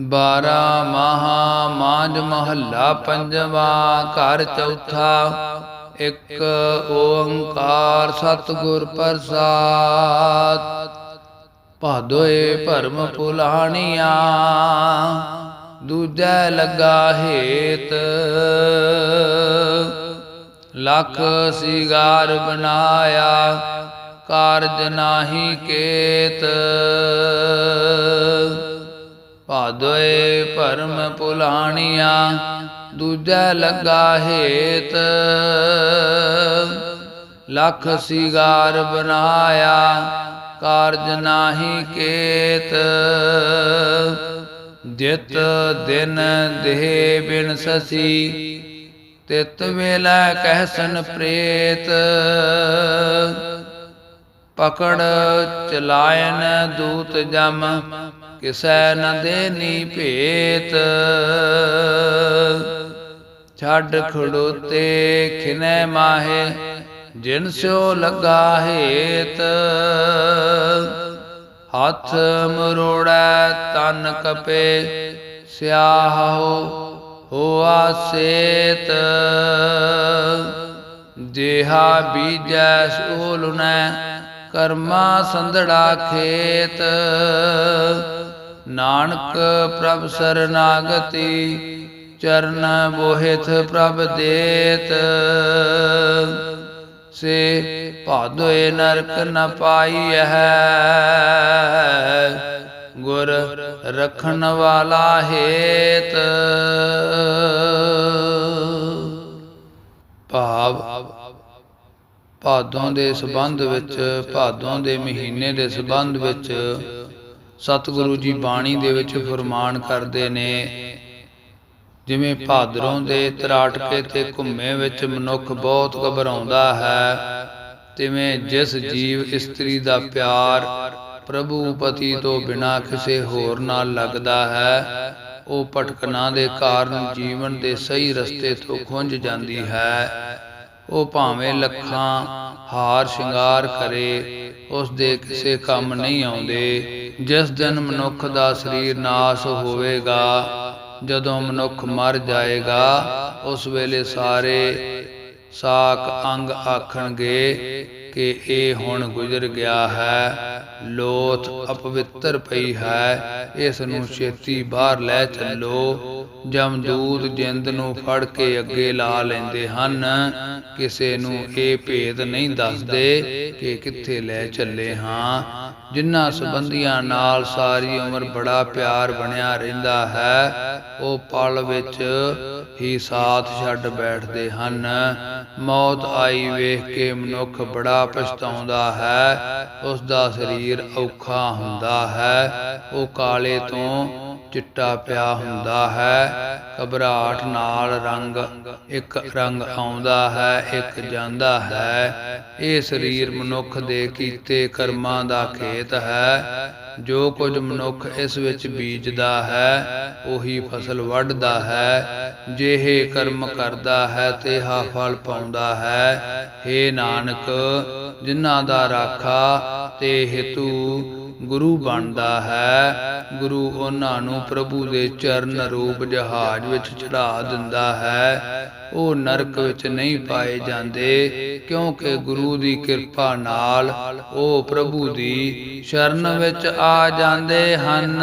ਬਾਰਾ ਮਹਾ ਮਾਝ ਮਹੱਲਾ ਪੰਜਵਾ ਘਰ ਚੌਥਾ, ਇੱਕ ਓੰਕਾਰ ਸਤਿਗੁਰ ਪ੍ਰਸਾਦ। ਭਾਦੋਏ ਭਰਮ ਪੁਲਾਣੀਆਂ, ਦੂਜੈ ਲੱਗਾ ਹੇਤ। ਲੱਖ ਸਿਗਾਰ ਬਣਾਇਆ, ਕਾਰਜ ਨਾਹੀ ਕੇਤ। ਭਾਦੋਏ ਭਰਮ ਪੁਲਾਣੀਆਂ, ਦੂਜਾ ਲੱਗਾ ਹੇਤ। ਲਖ ਸਿਗਾਰ ਬਨਾਇਆ ਕਾਰਜ ਨਾਹੀ ਕੇਤ। ਜਿਤ ਦਿਨ ਦੇਹ ਬਿਨ ਸਸੀ, ਤਿਤ ਵੇਲੇ ਕਹਿਸਨ ਪ੍ਰੇਤ। ਪਕੜ ਚਲਾਇਨ ਦੂਤ ਜਮ ਕਿਸੈ ਨ ਦੇਨੀ ਭੇਤ। ਛੱਡ ਖੜੋਤੇ ਖਿਨੈ ਮਾਹੇ, ਜਿਨ ਸਿਓ ਲੱਗਾ ਹੇਤ। ਹੱਥ ਮਰੋੜੈ ਤਨ ਕਪੇ, ਸਿਆਹੋ ਹੋਆ ਸੇਤ। ਜਿਹਾ ਬੀਜੈ ਸੋਲੁਨੈ ਕਰਮਾ ਸੰਧੜਾ ਖੇਤ। ਨਾਨਕ ਪ੍ਰਭ ਸਰਨਾਗਤੀ, ਚਰਨ ਬੋਹਿਤ ਪ੍ਰਭ ਦੇਤ। ਸੇ ਭਾਦੋਏ ਨਰਕ ਨ ਪਾਈ ਹੈ ਗੁਰ ਰਖਣ ਵਾਲਾ ਹੇਤ। ਭਾਵ ਭਾਦੋਂ ਦੇ ਸਬੰਧ ਵਿੱਚ, ਭਾਦੋਂ ਦੇ ਮਹੀਨੇ ਦੇ ਸਬੰਧ ਵਿੱਚ ਸਤਿਗੁਰੂ ਜੀ ਬਾਣੀ ਦੇ ਵਿੱਚ ਫਰਮਾਨ ਕਰਦੇ ਨੇ, ਜਿਵੇਂ ਭਾਦਰੋਂ ਦੇ ਤਰਾਟਕੇ ਤੇ ਘੁੰਮੇ ਵਿੱਚ ਮਨੁੱਖ ਬਹੁਤ ਘਬਰਾਉਂਦਾ ਹੈ, ਤਿਵੇਂ ਜਿਸ ਜੀਵ ਇਸਤਰੀ ਦਾ ਪਿਆਰ ਪ੍ਰਭੂ ਪਤੀ ਤੋਂ ਬਿਨਾ ਕਿਸੇ ਹੋਰ ਨਾਲ ਲੱਗਦਾ ਹੈ, ਉਹ ਭਟਕਣਾ ਦੇ ਕਾਰਨ ਜੀਵਨ ਦੇ ਸਹੀ ਰਸਤੇ ਤੋਂ ਖੁੰਝ ਜਾਂਦੀ ਹੈ। ਉਹ ਭਾਵੇਂ ਲੱਖਾਂ ਹਾਰ ਸ਼ਿੰਗਾਰ ਕਰੇ ਉਸ ਦੇ ਕਿਸੇ ਕੰਮ ਨਹੀਂ ਆਉਂਦੇ। ਜਿਸ ਦਿਨ ਮਨੁੱਖ ਦਾ ਸਰੀਰ ਨਾਸ ਹੋਵੇਗਾ, ਜਦੋਂ ਮਨੁੱਖ ਮਰ ਜਾਏਗਾ, ਉਸ ਵੇਲੇ ਸਾਰੇ ਸਾਕ ਅੰਗ ਆਖਣਗੇ ਕਿ ਇਹ ਹੁਣ ਗੁਜ਼ਰ ਗਿਆ ਹੈ, ਲੋਥ ਅਪਵਿੱਤਰ ਪਈ ਹੈ, ਇਸ ਨੂੰ ਛੇਤੀ ਬਾਹਰ ਲੈ ਚੱਲੋ। ਜਮਦੂਤ ਜਿੰਦ ਨੂੰ ਫੜ ਕੇ ਅੱਗੇ ਲਾ ਲੈਂਦੇ ਹਨ, ਕਿਸੇ ਨੂੰ ਇਹ ਭੇਦ ਨਹੀਂ ਦੱਸਦੇ ਕਿ ਕਿੱਥੇ ਲੈ ਚੱਲੇ ਹਾਂ। ਜਿਨ੍ਹਾਂ ਸੰਬੰਧੀਆਂ ਨਾਲ ਸਾਰੀ ਉਮਰ ਬੜਾ ਪਿਆਰ ਬਣਿਆ ਰਹਿੰਦਾ ਹੈ, ਉਹ ਪਲ ਵਿੱਚ ਹੀ ਸਾਥ ਛੱਡ ਬੈਠਦੇ ਹਨ। ਮੌਤ ਆਈ ਵੇਖ ਕੇ ਮਨੁੱਖ ਬੜਾ ਪਛਤਾਉਂਦਾ ਹੈ ਉਸ ਦਾ ਸਰੀਰ ਔਖਾ ਹੁੰਦਾ ਹੈ, ਉਹ ਕਾਲੇ ਤੋਂ ਚਿੱਟਾ ਪਿਆ ਹੁੰਦਾ ਹੈ, ਘਬਰਾਹਟ ਨਾਲ ਰੰਗ ਇੱਕ ਰੰਗ ਆਉਂਦਾ ਹੈ, ਇੱਕ ਜਾਂਦਾ ਹੈ। ਇਹ ਸਰੀਰ ਮਨੁੱਖ ਦੇ ਕੀਤੇ ਕਰਮਾਂ ਦਾ ਖੇਤ ਹੈ। ਜੋ ਕੁਝ ਮਨੁੱਖ ਇਸ ਵਿੱਚ ਬੀਜਦਾ ਹੈ, ਉਹੀ ਫਸਲ ਵੱਢਦਾ ਹੈ। ਜਿਹੇ ਕਰਮ ਕਰਦਾ ਹੈ, ਤੇ ਹਾ ਫਲ ਪਾਉਂਦਾ ਹੈ। ਏ ਨਾਨਕ ਜਿਨ੍ਹਾਂ ਦਾ ਰਾਖਾ ਤੇ ਹਿਤੂ ਗੁਰੂ ਬਣਦਾ ਹੈ, ਗੁਰੂ ਉਹਨਾਂ ਨੂੰ ਪ੍ਰਭੂ ਦੇ ਚਰਨ ਰੂਪ ਜਹਾਜ਼ ਵਿੱਚ ਚੜਾ ਦਿੰਦਾ ਹੈ। ਉਹ ਨਰਕ ਵਿੱਚ ਨਹੀਂ ਪਾਏ ਜਾਂਦੇ, ਕਿਉਂਕਿ ਗੁਰੂ ਦੀ ਕਿਰਪਾ ਨਾਲ ਉਹ ਪ੍ਰਭੂ ਦੀ ਸ਼ਰਨ ਵਿੱਚ ਆ ਜਾਂਦੇ ਹਨ।